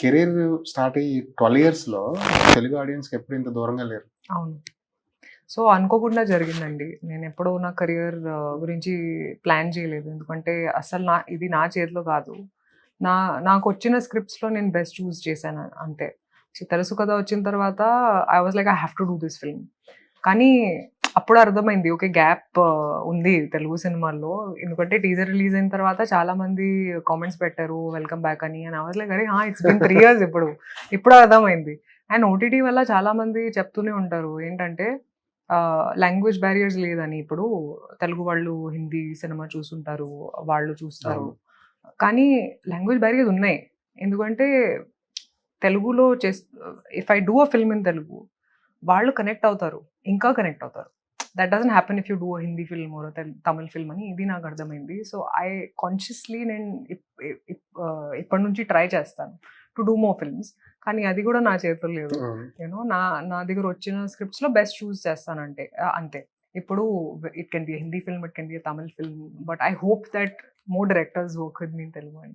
Career start అయ్యి twelve ఇయర్స్లో తెలుగు ఆడియన్స్కి ఎప్పుడు ఇంత దూరంగా లేరు. అవును. సో అనుకోకుండా జరిగిందండి. నేను ఎప్పుడూ నా కెరియర్ గురించి ప్లాన్ చేయలేదు. ఎందుకంటే అసలు నా ఇది నా చేతిలో కాదు. నా నాకు వచ్చిన స్క్రిప్ట్స్లో నేను బెస్ట్ చూస్ చేశాను అంతే. సో తెలుసు కదా వచ్చిన తర్వాత I was like I have to do this film. కానీ అప్పుడు అర్థమైంది ఓకే గ్యాప్ ఉంది తెలుగు సినిమాల్లో. ఎందుకంటే టీజర్ రిలీజ్ అయిన తర్వాత చాలా మంది కామెంట్స్ పెట్టారు వెల్కమ్ బ్యాక్ అని. అని అవర్స్ లైక్ అరే ఇట్స్ బిన్ త్రీ ఇయర్స్ ఇప్పుడు. ఇప్పుడు అర్థమైంది. అండ్ ఓటీటీ వల్ల చాలా మంది చెప్తూనే ఉంటారు ఏంటంటే లాంగ్వేజ్ బ్యారియర్స్ లేదని ఇప్పుడు తెలుగు వాళ్ళు హిందీ సినిమా చూసుంటారు వాళ్ళు చూస్తారు. కానీ లాంగ్వేజ్ బ్యారియర్స్ ఉన్నాయి. ఎందుకంటే తెలుగులో cause if I do a film in Telugu వాళ్ళు కనెక్ట్ అవుతారు ఇంకా కనెక్ట్ అవుతారు. That doesn't happen if you do Hindi film or Tamil film అని ఇది నాకు అర్థమైంది. సో ఐ కాన్షియస్లీ నేను ఇప్పటి నుంచి ట్రై చేస్తాను టు డూ మోర్ ఫిల్మ్స్ కానీ అది కూడా నా చేతుల్లో లేదు. యూనో నా నా దగ్గర వచ్చిన స్క్రిప్ట్స్లో బెస్ట్ చూస్ చేస్తానంటే అంతే. ఇప్పుడు it can be Hindi film it can be Tamil film but I hope that more directors work with mean Telugu అండి